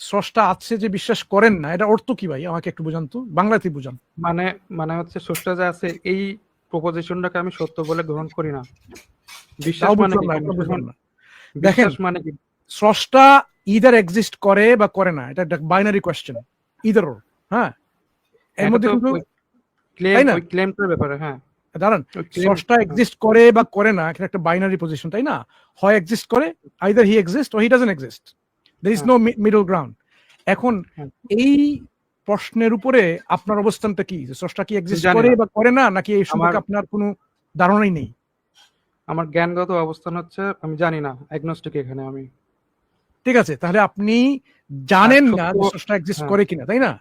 স্রষ্টা আছে যে বিশ্বাস করেন না এটা অর্থ কি ভাই? আমাকে একটু বুঝান তো বাংলাতে বুঝান। মানে মানে হচ্ছে স্রষ্টা যে আছে এই প্রপোজিশনটাকে আমি সত্য বলে গ্রহণ করি না। বিশ্বাস মানে দেখেন। মানে কি? স্রষ্টা ইদার এক্সিস্ট করে বা করে না এটা একটা বাইনারি কোয়েশ্চেন ইদার হ্যাঁ? এর মধ্যে কিন্তু ক্লেমটার ব্যাপারে হ্যাঁ। দাঁড়ান স্রষ্টা এক্সিস্ট করে বা করে না একটা বাইনারি পজিশন তাই না? হয় এক্সিস্ট করে either he exist or he doesn't exist there is no middle ground এখন হ্যাঁ। এই প্রশ্নের উপরে আপনার অবস্থানটা কি যে স্রষ্টা কি এক্সিস্ট করে বা করে না নাকি এই সম্পর্কে আপনার কোনো ধারণাই নেই আমার জ্ঞানগত অবস্থান হচ্ছে আমি জানি না অ্যাগনস্টিক এখানে আমি ঠিক আছে তাহলে আপনি জানেন না স্রষ্টা এক্সিস্ট হ্যাঁ। করে কিনা তাই না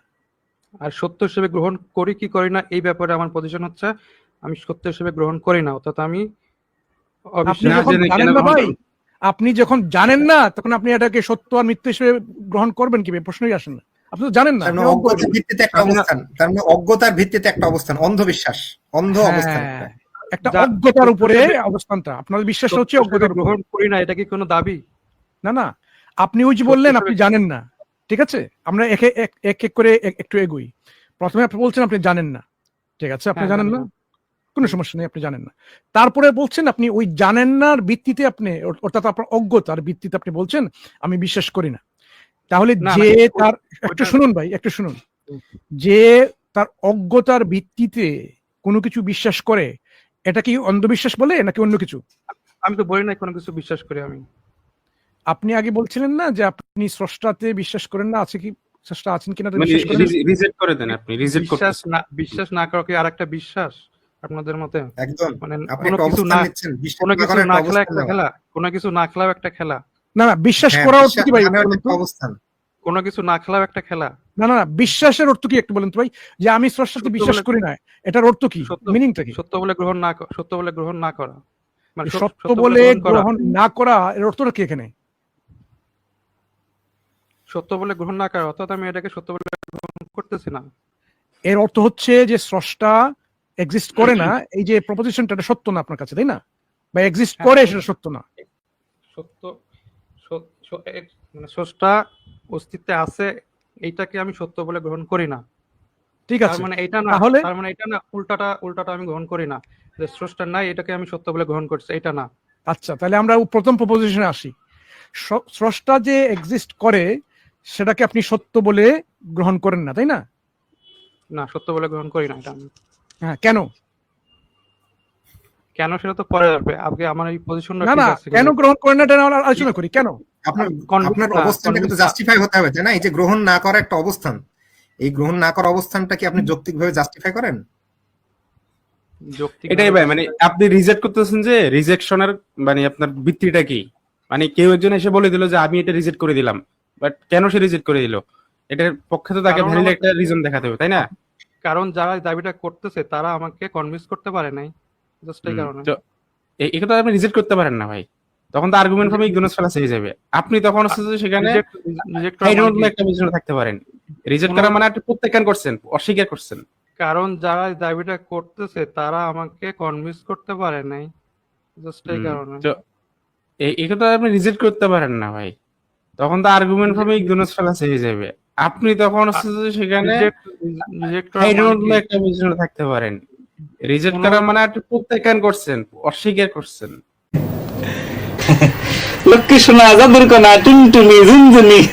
আর সত্য হিসেবে গ্রহণ করি কি করি না এই ব্যাপারে আমার পজিশন হচ্ছে আমি সত্য হিসেবে গ্রহণ করি না অর্থাৎ আমি আপনি জেনে জানেন না ভাই? আপনি যখন জানেন না তখন আপনি এটাকে সত্য আর মিথ্যা হিসেবে গ্রহণ করবেন কি? প্রশ্নই আসেন না। আপনি তো জানেন না। মানে অজ্ঞ। অজ্ঞতার ভিত্তিতে একটা অবস্থান। তার মানে অজ্ঞতার ভিত্তিতে একটা অবস্থান অন্ধবিশ্বাস অন্ধ অবস্থান হ্যাঁ, একটা অজ্ঞতার উপরে অবস্থানটা। আপনার বিশ্বাস হচ্ছে হিসেবে অজ্ঞতার গ্রহণ করি না এটা কি কোনো দাবি? না না। আপনি ওই যে বললেন আপনি জানেন না। ঠিক আছে? আমরা একে এক করে একটু এগোই। প্রথমে আপনি বলছেন আপনি জানেন না। ঠিক আছে? আপনি হ্যাঁ, জানেন না। কোনো সমস্যা নেই আপনি জানেন না। তারপরে বলছেন আপনি ওই জানেন নার ভিত্তিতে আপনি অর্থাৎ আপনার অজ্ঞতার ভিত্তিতে আপনি বলছেন আমি বিশ্বাস করি না। তাহলে যে তার একটু শুনুন ভাই একটু শুনুন। যে তার অজ্ঞতার ভিত্তিতে কোনো কিছু বিশ্বাস করে এটা কি অন্ধবিশ্বাস বলে নাকি অন্য কিছু? আমি তো বলি না কোনো কিছু বিশ্বাস করি আমি। আপনি আগে বলছিলেন না যে আপনি স্রষ্টাতে বিশ্বাস করেন না আছে কি স্রষ্টা আছেন কিনা মানে বিশ্বাস না? রিজেক্ট করে দেন আপনি রিজেক্ট বিশ্বাস না বিশ্বাস না করা কি আর একটা বিশ্বাস? আপনাদের মতে? একদম। মানে কোনো কিছু না কোনো কিছু না খেলা একটা খেলা কোনো কিছু না খেলাও একটা খেলা। না না বিশ্বাস হ্যাঁ, করার অর্থ কি ভাই? তো? অবস্থান কোনো কিছু না খেলাও একটা খেলা। না না না বিশ্বাসের অর্থ কি একটু বলেন তো ভাই? যে আমি স্রষ্টাতে বিশ্বাস করি না এটার অর্থ কি? সত্য- মিনিংটা কি? সত্য বলে গ্রহণ না সত্য বলে গ্রহণ না করা। মানে সত্য বলে গ্রহণ গ্রহণ না করা এর অর্থটা কি এখানে? সত্য বলে গ্রহণ না করা অর্থাৎ আমি এটাকে সত্য বলে গ্রহণ করতেছি না। এর অর্থ হচ্ছে যে স্রষ্টা এক্সিস্ট করে না এই যে প্রপোজিশনটা এটা সত্য না আপনার কাছে তাই না? বা এক্সিস্ট হ্যাঁ। করে সেটা সত্য না। সত্য মানে স্রষ্টা অস্তিত্বে আছে এইটাকে আমি সত্য বলে গ্রহণ করি না। ঠিক আছে। মানে এটা না তাহলে- তার মানে এটা না উল্টাটা উল্টাটা আমি গ্রহণ করি না। যে স্রষ্টা নাই এটাকে আমি সত্য বলে গ্রহণ করছি এটা না। আচ্ছা তাহলে আমরা প্রথম প্রপোজিশনে আসি। স্রষ্টা যে এক্সিস্ট করে সেটাকে আপনি সত্য বলে গ্রহণ করেন না তাই না? না সত্য বলে গ্রহণ করি না এটা আমি। হ্যাঁ কেন? কেন সেটা তো পরে আসবে। আগে আমার এই পজিশনটা না না কেন গ্রহণ করেন না এটা আলোচনা করি কেন? আপনার আপনার অবস্থানটা কিন্তু জাস্টিফাই হতে হবে তাই না? এই যে গ্রহণ না করা একটা অবস্থান এই গ্রহণ না করা অবস্থানটা কি আপনি যৌক্তিকভাবে জাস্টিফাই করেন? এটাই ভাই মানে আপনি রিজেক্ট করতেছেন যে রিজেকশনের মানে আপনার ভিত্তিটা কি? মানে কেউ একজন এসে বলে দিল যে আমি এটা রিজেক্ট করে দিলাম। বাট কেন সে রিজেক্ট করে দিল? এটার পক্ষে তো তাকে ভ্যালিড একটা রিজন দেখাতে হবে তাই না? কারণ যারা দাবিটা করতেছে তারা আমাকে কনভিন্স করতে পারে নাই জাস্ট এই কারণে। এটা তো আপনি রিজেক্ট করতে পারেন না ভাই। তখন তো আর্গুমেন্ট ফর্মে ইগনোরেন্স ফেলা হয়ে যাবে। আপনি তখন হচ্ছে যে সেখানে I don't মানে কি? একটা বিষয় থাকতে পারেন। রিজেক্ট করা মানে আপনি প্রত্যাখ্যান করছেন অস্বীকার করছেন। কারণ যারা দাবিটা করতেছে তারা আমাকে কনভিন্স করতে পারে নাই জাস্ট এই কারণে। তো এ- এটা তো আপনি রিজেক্ট করতে পারেন না ভাই। তখন তো আর্গুমেন্ট ফর্মে ইগনোরেন্স ফেলা হয়ে যাবে। আপনি তখন সেখানে করা I মানে একটা থাকতে পারেন। রিজেক্ট কোনো- করা মানে আপনি প্রত্যাখ্যান করছেন অস্বীকার করছেন। লক্ষ্মী শোনা জাদুর কণা টুনটুনি ঝুনঝুনি।